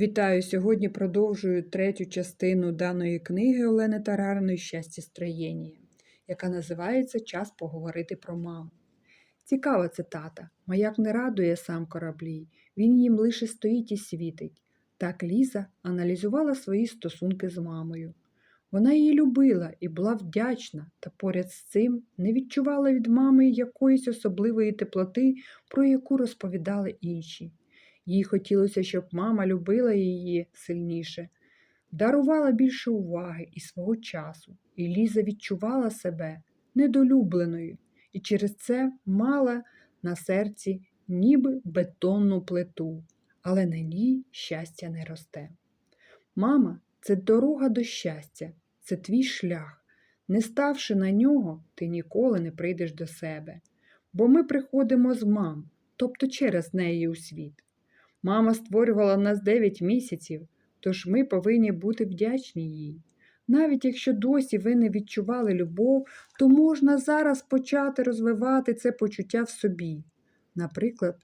Вітаю! Сьогодні продовжую третю частину даної книги Олени Тарариної Щастя строєння, яка називається Час поговорити про маму. Цікава цитата. Маяк не радує сам кораблі, він їм лише стоїть і світить. Так Ліза аналізувала свої стосунки з мамою. Вона її любила і була вдячна, та поряд з цим не відчувала від мами якоїсь особливої теплоти, про яку розповідали інші. Їй хотілося, щоб мама любила її сильніше, дарувала більше уваги і свого часу, і Ліза відчувала себе недолюбленою і через це мала на серці ніби бетонну плиту, але на ній щастя не росте. Мама це дорога до щастя, це твій шлях. Не ставши на нього, ти ніколи не прийдеш до себе. Бо ми приходимо з мам, тобто через неї у світ. Мама створювала нас 9 місяців, тож ми повинні бути вдячні їй. Навіть якщо досі ви не відчували любов, то можна зараз почати розвивати це почуття в собі. Наприклад,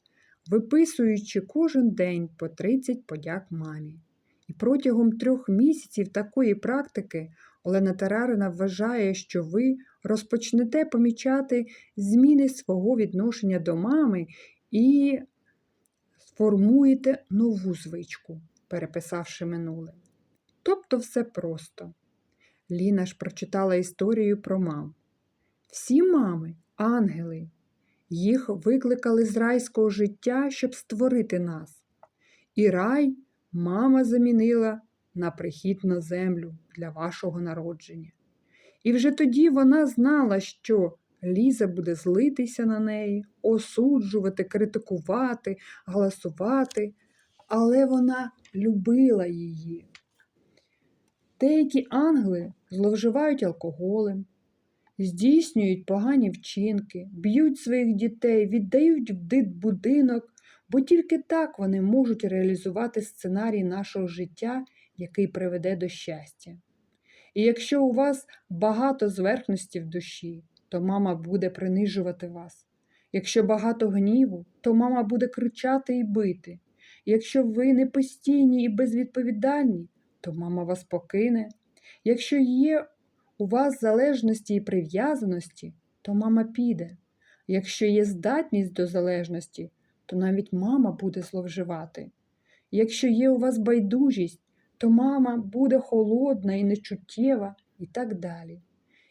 виписуючи кожен день по 30 подяк мамі. І протягом трьох місяців такої практики Олена Тарарина вважає, що ви розпочнете помічати зміни свого відношення до мами і сформуєте нову звичку, переписавши минуле. Тобто все просто. Ліна ж прочитала історію про мам. Всі мами ангели. Їх викликали з райського життя, щоб створити нас. І рай мама замінила на прихід на землю для вашого народження. І вже тоді вона знала, що Ліза буде злитися на неї, осуджувати, критикувати, голосувати, але вона любила її. Деякі ангели зловживають алкоголем, здійснюють погані вчинки, б'ють своїх дітей, віддають в дитбудинок, бо тільки так вони можуть реалізувати сценарій нашого життя, який приведе до щастя. І якщо у вас багато зверхності в душі, то мама буде принижувати вас. Якщо багато гніву, то мама буде кричати і бити. Якщо ви не постійні і безвідповідальні, то мама вас покине. Якщо є у вас залежності і прив'язаності, то мама піде. Якщо є здатність до залежності, то навіть мама буде зловживати. Якщо є у вас байдужість, то мама буде холодна і нечуттєва і так далі.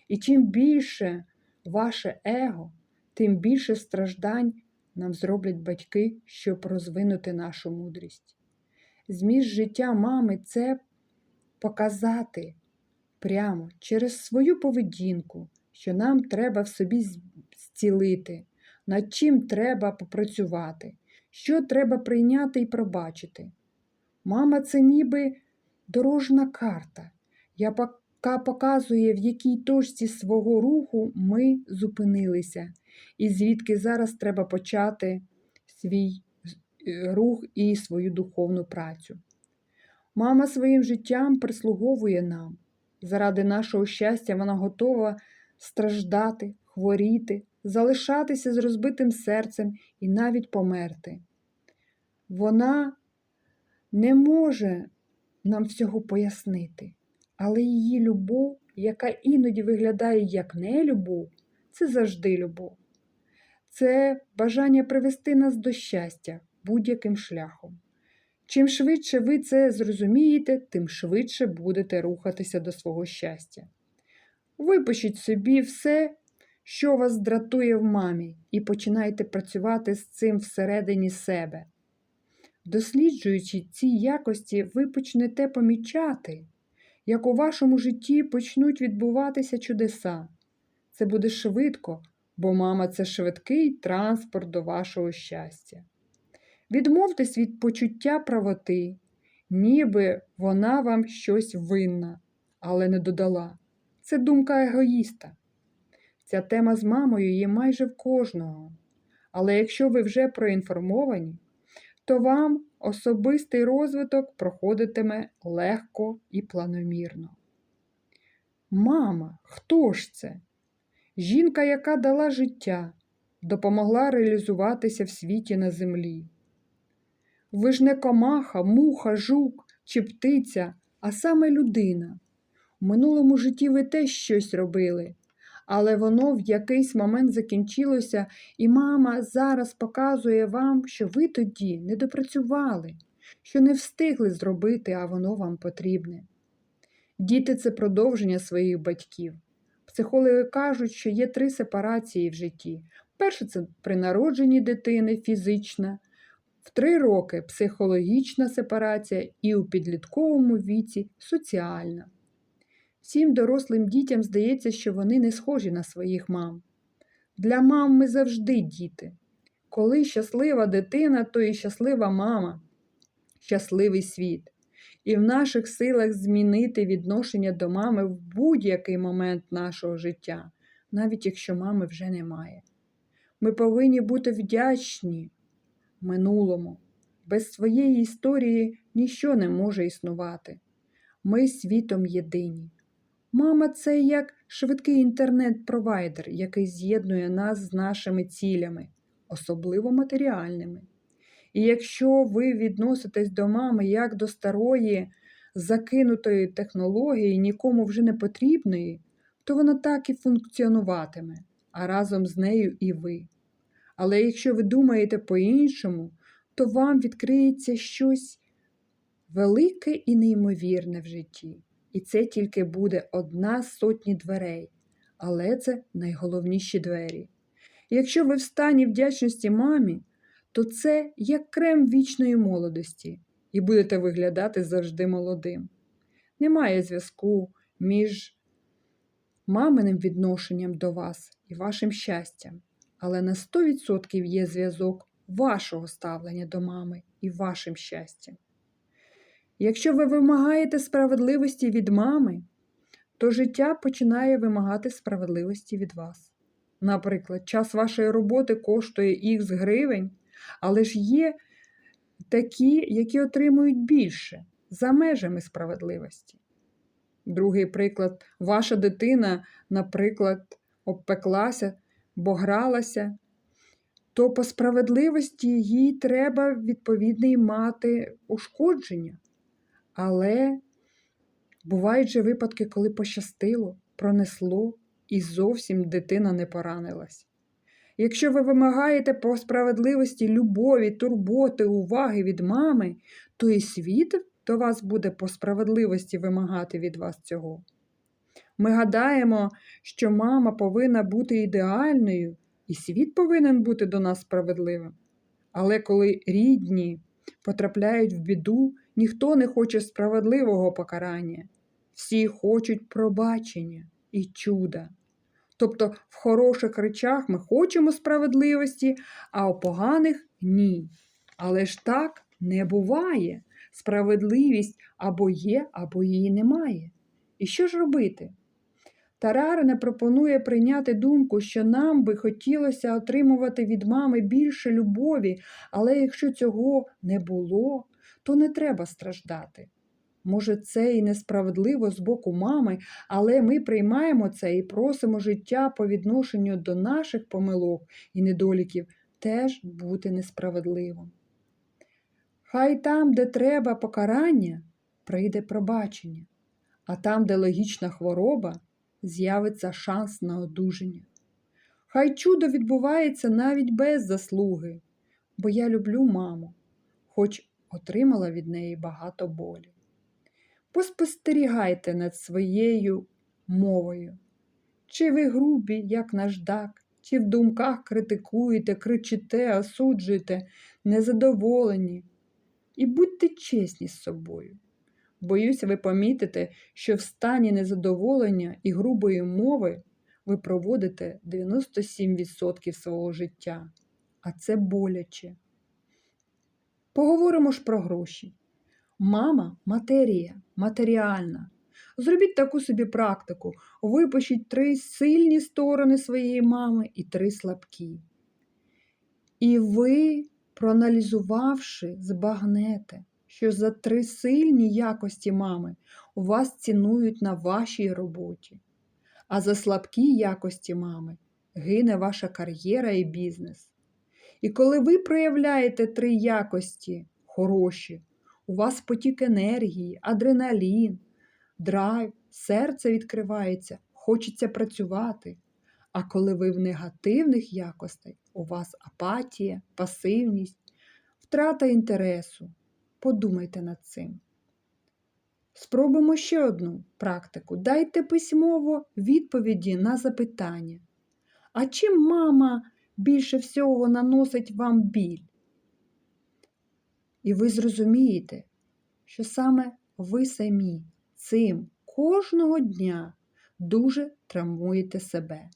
І чим більше ваше его, тим більше страждань нам зроблять батьки, щоб розвинути нашу мудрість. Зміст життя мами це показати прямо через свою поведінку, що нам треба в собі зцілити, над чим треба попрацювати, що треба прийняти і пробачити. Мама це ніби дорожна карта, яка показує, в якій точці свого руху ми зупинилися, і звідки зараз треба почати свій е, рух і свою духовну працю. Мама своїм життям прислуговує нам. Заради нашого щастя вона готова страждати, хворіти, залишатися з розбитим серцем і навіть померти. Вона не може нам всього пояснити, але її любов, яка іноді виглядає як нелюбов, це завжди любов. Це бажання привести нас до щастя будь-яким шляхом. Чим швидше ви це зрозумієте, тим швидше будете рухатися до свого щастя. Випишіть собі все, що вас дратує в мамі, і починайте працювати з цим всередині себе. Досліджуючи ці якості, ви почнете помічати, як у вашому житті почнуть відбуватися чудеса. Це буде швидко, бо мама це швидкий транспорт до вашого щастя. Відмовтесь від почуття правоти, ніби вона вам щось винна, але не додала. Це думка егоїста. Ця тема з мамою є майже в кожного. Але якщо ви вже проінформовані, то вам особистий розвиток проходитиме легко і планомірно. Мама, хто ж це? Жінка, яка дала життя, допомогла реалізуватися в світі на землі. Ви ж не комаха, муха, жук чи птиця, а саме людина. У минулому житті ви теж щось робили, але воно в якийсь момент закінчилося, і мама зараз показує вам, що ви тоді не допрацювали, що не встигли зробити, а воно вам потрібне. Діти це продовження своїх батьків. Психологи кажуть, що є три сепарації в житті. Перше це при народженні дитини фізична, в три роки психологічна сепарація і у підлітковому віці соціальна. Всім дорослим дітям здається, що вони не схожі на своїх мам. Для мам ми завжди діти. Коли щаслива дитина, то і щаслива мама, щасливий світ. І в наших силах змінити відношення до мами в будь-який момент нашого життя, навіть якщо мами вже немає. Ми повинні бути вдячні минулому. Без своєї історії ніщо не може існувати. Ми світом єдині. Мама це як швидкий інтернет-провайдер, який з'єднує нас з нашими цілями, особливо матеріальними. І якщо ви відноситесь до мами як до старої, закинутої технології, нікому вже не потрібної, то вона так і функціонуватиме, а разом з нею і ви. Але якщо ви думаєте по-іншому, то вам відкриється щось велике і неймовірне в житті. І це тільки буде одна з сотні дверей, але це найголовніші двері. Якщо ви в стані вдячності мамі, то це як крем вічної молодості, і будете виглядати завжди молодим. Немає зв'язку між маминим відношенням до вас і вашим щастям, але на 100% є зв'язок вашого ставлення до мами і вашим щастям. Якщо ви вимагаєте справедливості від мами, то життя починає вимагати справедливості від вас. Наприклад, час вашої роботи коштує х гривень, але ж є такі, які отримують більше за межами справедливості. Другий приклад, ваша дитина, наприклад, обпеклася, бо гралася, то по справедливості їй треба відповідний мати ушкодження. Але бувають же випадки, коли пощастило, пронесло і зовсім дитина не поранилась. Якщо ви вимагаєте по справедливості любові, турботи, уваги від мами, то і світ до вас буде по справедливості вимагати від вас цього. Ми гадаємо, що мама повинна бути ідеальною, і світ повинен бути до нас справедливим. Але коли рідні потрапляють в біду, ніхто не хоче справедливого покарання, всі хочуть пробачення і чуда. Тобто в хороших речах ми хочемо справедливості, а у поганих ні. Але ж так не буває. Справедливість або є, або її немає. І що ж робити? Тарарина пропонує прийняти думку, що нам би хотілося отримувати від мами більше любові, але якщо цього не було, то не треба страждати. Може, це і несправедливо з боку мами, але ми приймаємо це і просимо життя по відношенню до наших помилок і недоліків теж бути несправедливим. Хай там, де треба покарання, прийде пробачення, а там, де логічна хвороба, з'явиться шанс на одужання. Хай чудо відбувається навіть без заслуги, бо я люблю маму, хоч отримала від неї багато болі. Поспостерігайте над своєю мовою. Чи ви грубі, як наждак, чи в думках критикуєте, кричите, осуджуєте, незадоволені. І будьте чесні з собою. Боюся, ви помітите, що в стані незадоволення і грубої мови ви проводите 97% свого життя, а це боляче. Поговоримо ж про гроші. Мама матерія, матеріальна. Зробіть таку собі практику. Випишіть три сильні сторони своєї мами і три слабкі. І ви, проаналізувавши, збагнете, що за три сильні якості мами у вас цінують на вашій роботі, а за слабкі якості мами гине ваша кар'єра і бізнес. І коли ви проявляєте три якості хороші. У вас потік енергії, адреналін, драйв, серце відкривається, хочеться працювати. А коли ви в негативних якостей, у вас апатія, пасивність, втрата інтересу. Подумайте над цим. Спробуємо ще одну практику. Дайте письмово відповіді на запитання. А чим мама більше всього наносить вам біль? І ви зрозумієте, що саме ви самі цим кожного дня дуже травмуєте себе.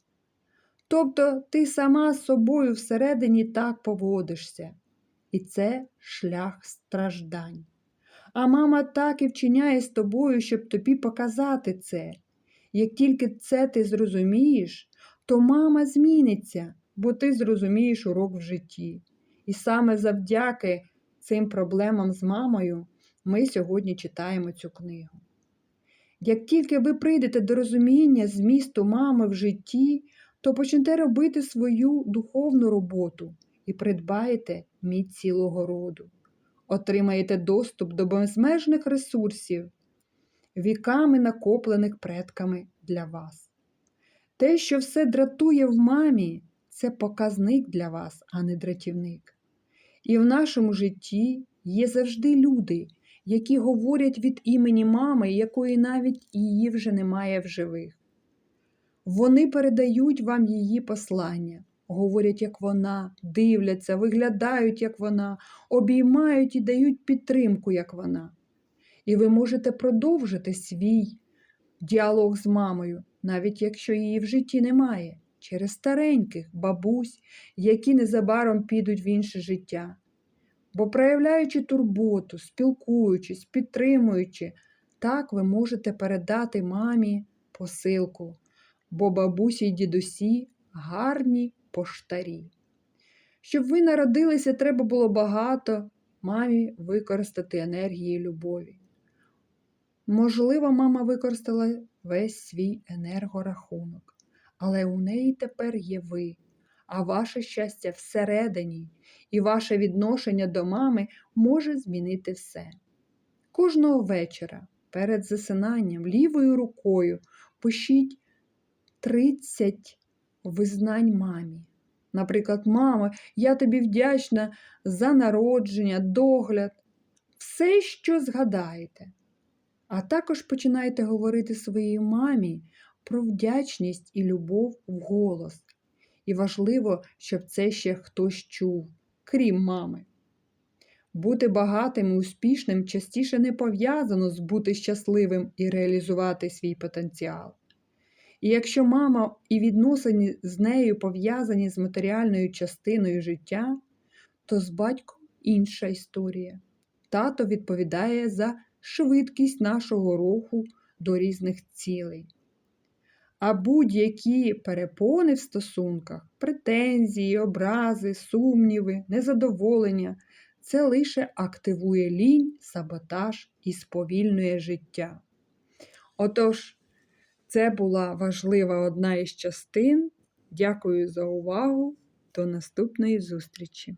Тобто ти сама з собою всередині так поводишся, і це шлях страждань. А мама так і вчиняє з тобою, щоб тобі показати це. Як тільки це ти зрозумієш, то мама зміниться, бо ти зрозумієш урок в житті. І саме завдяки цим проблемам з мамою ми сьогодні читаємо цю книгу. Як тільки ви прийдете до розуміння змісту мами в житті, то почнете робити свою духовну роботу і придбаєте міць цілого роду, отримаєте доступ до безмежних ресурсів, віками накоплених предками для вас. Те, що все дратує в мамі, це показник для вас, а не дратівник. І в нашому житті є завжди люди, які говорять від імені мами, якої навіть її вже немає в живих. Вони передають вам її послання, говорять, як вона, дивляться, виглядають, як вона, обіймають і дають підтримку, як вона. І ви можете продовжити свій діалог з мамою, навіть якщо її в житті немає, через стареньких бабусь, які незабаром підуть в інше життя. Бо проявляючи турботу, спілкуючись, підтримуючи, так ви можете передати мамі посилку, бо бабусі й дідусі гарні поштарі. Щоб ви народилися, треба було багато мамі використати енергії любові. Можливо, мама використала весь свій енергорахунок, але у неї тепер є ви, а ваше щастя всередині, і ваше відношення до мами може змінити все. Кожного вечора перед засинанням лівою рукою пишіть 30 визнань мамі. Наприклад, мама, я тобі вдячна за народження, догляд, все, що згадаєте. А також починайте говорити своїй мамі про вдячність і любов вголос. І важливо, щоб це ще хтось чув, крім мами. Бути багатим і успішним частіше не пов'язано з бути щасливим і реалізувати свій потенціал. І якщо мама і відносини з нею пов'язані з матеріальною частиною життя, то з батьком інша історія. Тато відповідає за швидкість нашого руху до різних цілей. А будь-які перепони в стосунках, претензії, образи, сумніви, незадоволення це лише активує лінь, саботаж і сповільнює життя. Отож, це була важлива одна із частин. Дякую за увагу. До наступної зустрічі!